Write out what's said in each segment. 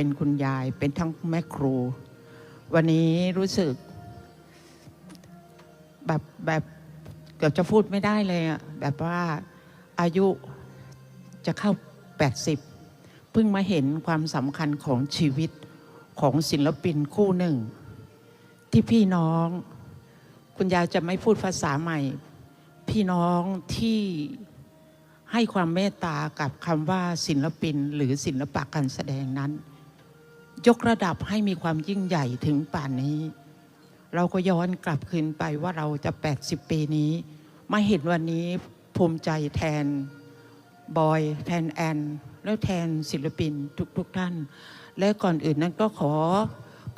เป็นคุณยาย เป็นทั้งแม่ครู วันนี้รู้สึก แบบแบบเกือบจะพูดไม่ได้เลยอะแบบว่าอายุจะเข้า 80 เพิ่งมาเห็นความสำคัญของชีวิตของศิลปินคู่หนึ่ง ที่พี่น้อง คุณยายจะไม่พูดภาษาใหม่ พี่น้องที่ให้ความเมตตากับคำว่าศิลปินหรือศิลปะการแสดงนั้น ยกระดับให้มีความยิ่งใหญ่ถึงป่านนี้ เราก็ย้อนกลับคืนไปว่าเราจะ 80 ปีนี้ มาเห็นวันนี้ภูมิใจแทนบอย แทนแอน แล้วแทนศิลปินทุกๆทท่าน และก่อนอื่นนั้นก็ขอ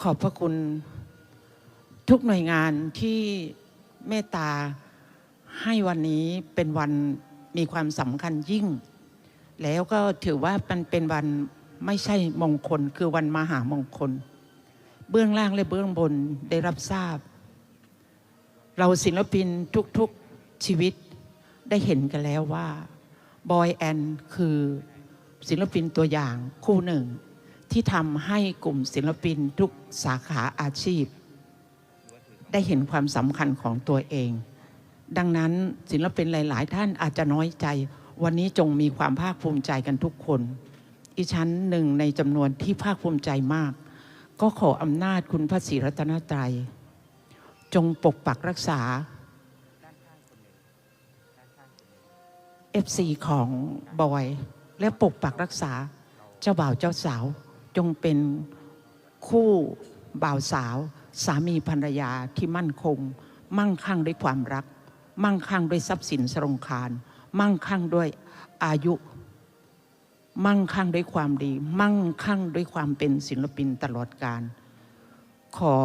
ขอบพระคุณทุกหน่วยงานที่เมตตาให้วันนี้เป็นวันมีความสำคัญยิ่ง แล้วก็ถือว่ามันเป็นวัน ไม่ใช่มงคลคือวันมหามงคล เบื้องล่างและเบื้องบนได้รับทราบ เราศิลปินทุกๆชีวิตได้เห็นกันแล้วว่าบอยแอนคือศิลปินตัวอย่างคู่หนึ่ง ที่ทำให้กลุ่มศิลปินทุกสาขาอาชีพ ได้เห็นความสำคัญของตัวเอง ดังนั้นศิลปินหลาย ๆ ท่านอาจจะน้อยใจ วันนี้จงมีความภาคภูมิใจกันทุกคน อีชั้นหนึ่งในจำนวนที่ภาคภูมิใจมาก ก็ขออำนาจคุณพระศรีรัตนตรัย จงปกปักรักษา FC ของบอย และปกปักรักษาเจ้าบ่าวเจ้าสาว จงเป็นคู่บ่าวสาว สามีภรรยาที่มั่นคง มั่งคั่งด้วยความรัก มั่งคั่งด้วยทรัพย์สินสรงคาร มั่งคั่งด้วยอายุ มั่งคั่งด้วยความดี มั่งคั่งด้วยความเป็นศิลปินตลอดการ ขอ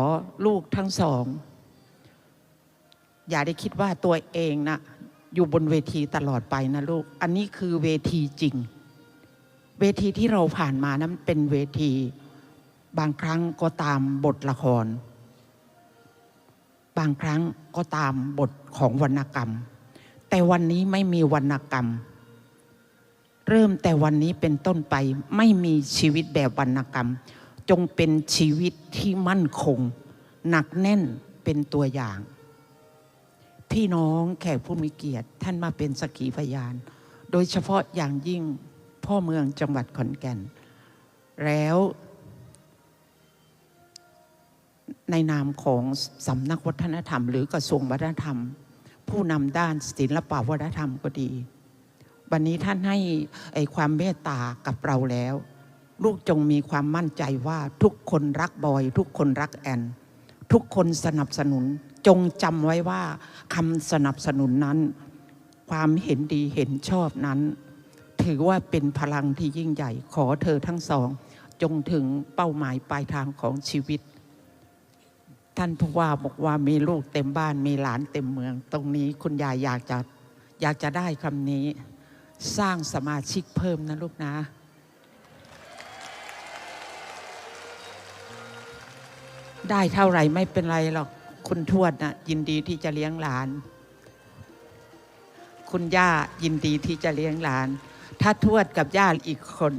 ลูกทั้งสอง อย่าได้คิดว่าตัวเองนะอยู่บนเวทีตลอดไปนะลูก อันนี้คือเวทีจริง เวทีที่เราผ่านมานั้นเป็นเวที บางครั้งก็ตามบทละคร บางครั้งก็ตามบทของวรรณกรรม แต่วันนี้ไม่มีวรรณกรรม เริ่มแต่วันนี้เป็นต้นไปไม่มีชีวิตแบบวรรณกรรม จงเป็นชีวิตที่มั่นคง หนักแน่นเป็นตัวอย่าง พี่น้องแขกผู้มีเกียรติท่านมาเป็นสกขีพยาน โดยเฉพาะอย่างยิ่งพ่อเมืองจังหวัดขอนแก่น แล้วในนามของสำนักวัฒนธรรม หรือกระทรวงวัฒนธรรม ผู้นำด้านศิลปวัฒนธรรมก็ดี วันนี้ท่านให้ไอความเมตตากับเราแล้ว ลูกจงมีความมั่นใจว่าทุกคนรักบอย ทุกคนรักแอน ทุกคนสนับสนุนจงจำไว้ว่าคำสนับสนุนนั้น ความเห็นดีเห็นชอบนั้น ถือว่าเป็นพลังที่ยิ่งใหญ่ขอเธอทั้งสอง จงถึงเป้าหมายปลายทางของชีวิต ท่านผู้ว่าบอกว่ามีลูกเต็มบ้านมีหลานเต็มเมือง ตรงนี้คุณยายอยากจะอยากจะได้คำนี้ สร้างสมาชิกเพิ่มนะลูกนะ ได้เท่าไหร่ไม่เป็นไรหรอก คุณทวดนะยินดีที่จะเลี้ยงหลาน คุณย่ายินดีที่จะเลี้ยงหลาน ถ้าทวดกับย่าอีกคน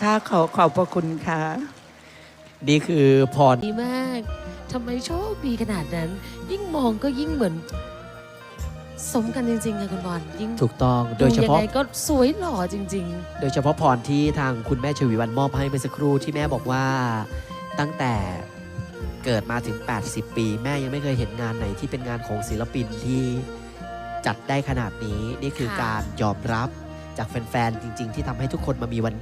ค่ะขอขอบพระคุณค่ะ นี่คือพร ดีมาก ทำไมโชคดีขนาดนั้น ยิ่งมองก็ยิ่งเหมือน สมกันจริงๆค่ะคุณบอลยิ่งถูกต้องโดยเฉยังพาะไงก็สวยหล่อจริง โดยเฉพาะพรที่ทางคุณแม่ชวีวันมอบให้เมื่อสักครู่ที่แม่บอกว่าตั้งแต่เกิดมาถึง 80 ปี แม่ยังไม่เคยเห็นงานไหนที่เป็นงานของศิลปินที่จัดได้ขนาดนี้ นี่คือค่ะ การยอมรับจากแฟน ๆ จริง ๆ ที่ทำให้ทุกคนมามีวัน